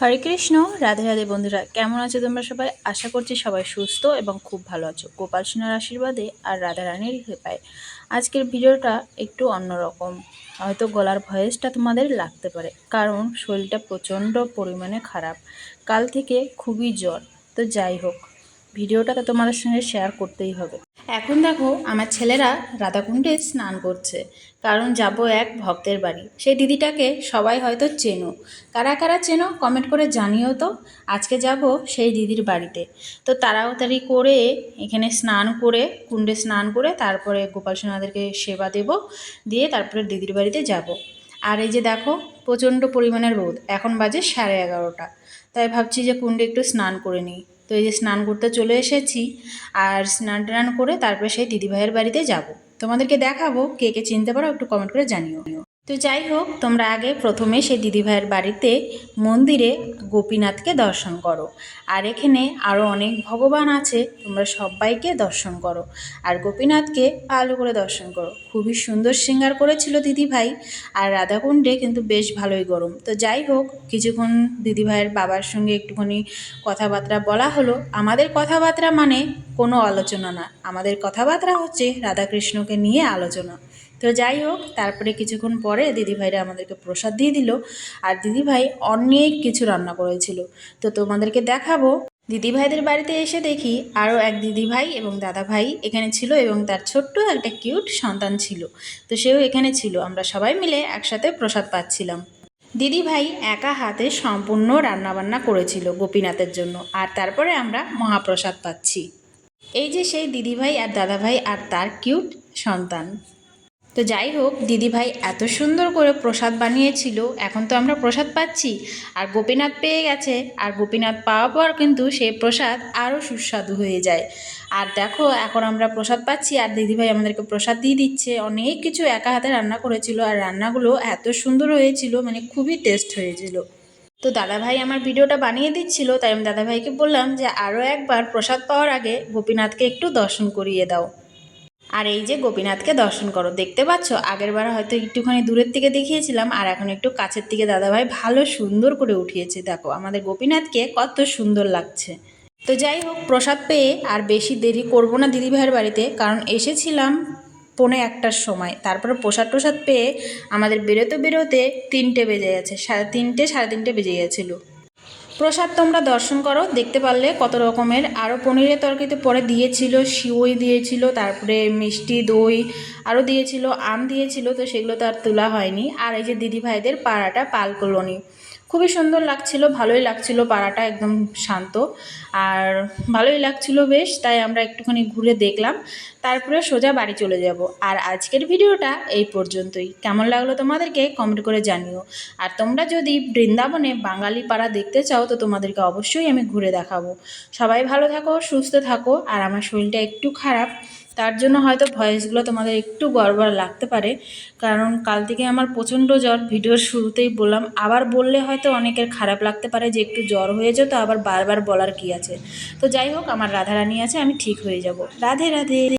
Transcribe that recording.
হরে কৃষ্ণ, রাধে রাধে বন্ধুরা, কেমন আছো তোমরা সবাই? আশা করছি সবাই সুস্থ এবং খুব ভালো আছো। গোপাল সোনার আশীর্বাদে আর রাধা রানীর কৃপায়। আজকের ভিডিওটা একটু অন্যরকম। হয়তো গলার ভয়েসটা তোমাদের লাগতে পারে, কারণ শরীরটা প্রচণ্ড পরিমাণে খারাপ। কাল থেকে খুবই জ্বর। তো যাই হোক ভিডিওটা তো তোমাদের সঙ্গে শেয়ার করতেই হবে। এখন দেখো, আমার ছেলেরা রাধাকুণ্ডে স্নান করছে, কারণ যাব এক ভক্তের বাড়ি। সেই দিদিটাকে সবাই হয়তো চেনো। কারা কারা চেনো কমেন্ট করে জানিও তো। আজকে যাব সেই দিদির বাড়িতে। তো তাড়াতাড়ি করে এখানে স্নান করে, কুণ্ডে স্নান করে তারপরে গোপাল সোনাদেরকে সেবা দেব, দিয়ে তারপরে দিদির বাড়িতে যাব। আর এই যে দেখো, প্রচণ্ড পরিমাণে রোদ। এখন বাজে সাড়ে এগারোটা। তাই ভাবছি যে কুণ্ডে একটু স্নান করে নিই। তো এই যে স্নান করতে চলে এসেছি আর স্নান টান করে তারপরে সেই দিদিভাইয়ের বাড়িতে যাব। তোমাদেরকে দেখাবো কে কে চিনতে পারো, একটু কমেন্ট করে জানিও। তো যাই হোক, তোমরা আগে প্রথমে সেই দিদিভাইয়ের বাড়িতে মন্দিরে গোপীনাথকে দর্শন করো। আর এখানে আরও অনেক ভগবান আছে, তোমরা সবাইকে দর্শন করো। আর গোপীনাথকে ভালো করে দর্শন করো। খুবই সুন্দর শৃঙ্গার করেছিল দিদিভাই, আর রাধাকুণ্ডে কিন্তু বেশ ভালোই গরম। তো যাই হোক, কিছুক্ষণ দিদিভাইয়ের বাবার সঙ্গে একটুখানি কথাবার্তা বলা হলো। আমাদের কথাবার্তা মানে কোনো আলোচনা না। আমাদের কথাবার্তা হচ্ছে রাধাকৃষ্ণকে নিয়ে আলোচনা। তো যাই হোক, তারপরে কিছুক্ষণ পরে দিদিভাইরা আমাদেরকে প্রসাদ দিয়ে দিল। আর দিদিভাই অনেক কিছু রান্না করেছিল। তো তোমাদেরকে দেখাবো। দিদিভাইদের বাড়িতে এসে দেখি আরও এক দিদিভাই এবং দাদাভাই এখানে ছিল এবং তার ছোট্ট একটা কিউট সন্তান ছিল। তো সেও এখানে ছিল। আমরা সবাই মিলে একসাথে প্রসাদ পাচ্ছিলাম। দিদিভাই একা হাতে সম্পূর্ণ রান্নাবান্না করেছিল গোপীনাথের জন্য। আর তারপরে আমরা মহাপ্রসাদ পাচ্ছি। এই যে সেই দিদিভাই আর দাদাভাই আর তার কিউট সন্তান। তো যাই হোক, দিদিভাই এত সুন্দর করে প্রসাদ বানিয়েছিল, এখন তো আমরা প্রসাদ পাচ্ছি। আর গোপীনাথ পেয়ে গেছে, আর গোপীনাথ পাওয়ার পর কিন্তু সেই প্রসাদ আরও সুস্বাদু হয়ে যায়। আর দেখো, এখন আমরা প্রসাদ পাচ্ছি, আর দিদিভাই আমাদেরকে প্রসাদ দিয়ে দিচ্ছে। অনেক কিছু একা হাতে রান্না করেছিল, আর রান্নাগুলো এত সুন্দর হয়েছিল মানে খুবই টেস্ট হয়েছিল। তো দাদাভাই আমার ভিডিওটা বানিয়ে দিচ্ছিল, তাই আমি দাদাভাইকে বললাম যে আরও একবার প্রসাদ পাওয়ার আগে গোপীনাথকে একটু দর্শন করিয়ে দাও। আর এই যে গোপীনাথকে দর্শন করো, দেখতে পাচ্ছ? আগের বার হয়তো একটুখানি দূরের থেকে দেখিয়েছিলাম, আর এখন একটু কাছের থেকে দাদাভাই ভালো সুন্দর করে উঠিয়েছে। দেখো, আমাদের গোপীনাথকে কত সুন্দর লাগছে। তো যাই হোক, প্রসাদ পেয়ে আর বেশি দেরি করব না দিদিভাইয়ের বাড়িতে, কারণ এসেছিলাম পৌনে একটার সময়। তারপরে প্রসাদ প্রসাদ পেয়ে আমাদের বেরোতে বেরোতে তিনটে বেজে গেছে, সাড়ে তিনটে সাড়ে তিনটে বেজে গেছিল। প্রসাদ তোমরা দর্শন করো, দেখতে পারলে কত রকমের। আরও পনিরের তরকারিতে পরে দিয়েছিল, শিওই দিয়েছিল, তারপরে মিষ্টি, দই আরও দিয়েছিল, আম দিয়েছিল, তো সেগুলো তো আর তোলা হয়নি। আর এই যে দিদি ভাইদের পাড়াটা পাল কলোনি। খুবই সুন্দর লাগছিল, ভালোই লাগছিল পাড়াটা একদম শান্ত। আর ভালোই লাগছিল বেশ, তাই আমরা একটুখানি ঘুরে দেখলাম। তারপরে সোজা বাড়ি চলে যাব। আর আজকের ভিডিওটা এই পর্যন্তই। কেমন লাগল তোমাদেরকে কমেন্ট করে জানিও। আর তোমরা যদি বৃন্দাবনে বাঙালি পাড়া দেখতে চাও, তো তোমাদেরকে অবশ্যই আমি ঘুরে দেখাবো। সবাই ভালো থাকো, সুস্থ থাকো। আর আমার শরীরটা একটু খারাপ, তার জন্য হয়তো ভয়েসগুলো তোমাদের একটু গড়বড় লাগতে পারে। কারণ কাল থেকে আমার প্রচণ্ড জ্বর, ভিডিওর শুরুতেই বললাম। আবার বললে হয়তো অনেকের খারাপ লাগতে পারে যে একটু জ্বর হয়ে যেত, আবার বারবার বলার কি আছে? তো যাই হোক, আমার রাধারানী আছে, আমি ঠিক হয়ে যাব। রাধে রাধে।